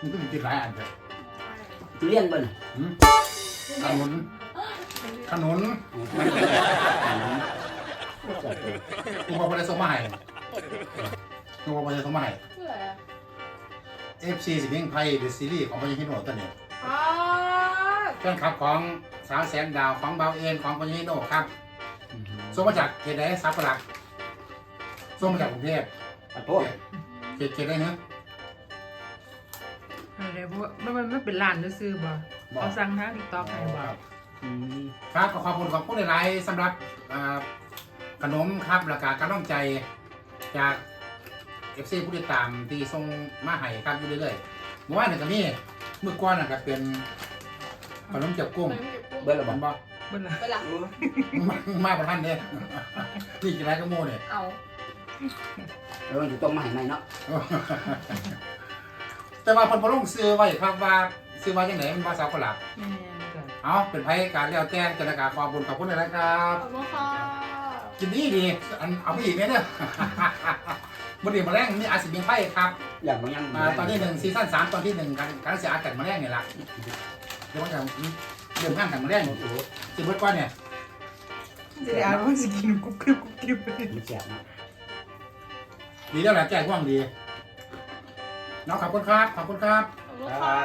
มันก็มีกินหลายอันเลยทุเรียนเบิ่นหืมขนุนขนุนกูบอกไปเลยส่งมาให้กูบอกไปเลยส่งมาให้เพื่ออะไรอะ FC สิเพ่งไพ่เดอะซีรีส์ของพญาฮิโนะตัวนี้อ๋อเครื่องขับของสาวแสงดาวของเบาเอ็นของพญาฮิโนะครับส่งมาจากเขตไหนซับปะหลักส่งมาจากกรุงเทพขอโทษเขตเขตไหนเนอะอะ ไรเพราะว่ามันมันเป็นร้านซื้อๆบ่บอกเขาสั่งทางติ๊กต็อกให้บ่อืมครับขอขอบคุณขอบคุณหลายๆสำหรับอ่าขนมครับแล้วก็การน้องใจจากเอฟซีผู้ติดตามที่ส่งมาให้ครับอยู่เรื่อยๆเมื่อวานนี่ก็มีเมื่อก่อนน่ะก็เป็นขนมเจียวกุ้งมันไม่เก็บกุ้งเบิ่นละบบ่อกบอกเบิ่นล่ะไปละมามาประท่านเนี่ยนี่กินอะไรก็โม่เนี่ยเอาแล้วมันสิต้มมาให้ใหม่เนาะ แต่ว่าเพิ่นบ่ลงซื้อไว้ครับว่าซื้อว่าจังไหนมันว่าสาวกหลับแม่นจ้ะเอาเป็นไผการแล้วแต่จะได้การขอบคุณขอบคุณหลายๆครับ ขอบคุณค่ะ กินดีดีอันเอาไปอีกไหมเนี่ยบดีมาแรงนี่อาจสิเป็นไพ่ครับอย่างบ่ยังอ่าตอนที่หนึ่งซีซั่นสามตอนที่หนึ่งการการเสียอากาศมาแรงเนี่ยละเดี๋ยวว่าจะเริ่มห้างกันมาแรงโอ้โหสิเบิร์ดก้อนเนี่ยสิได้อ่านว่าสิกินกรุบกริบกรุบกริบ มันแซ่บเนาะดีแล้วแหละแจ้งว่างดี เนาะขอบคุณครับ ขอบคุณครับ ขอบคุณค่ะ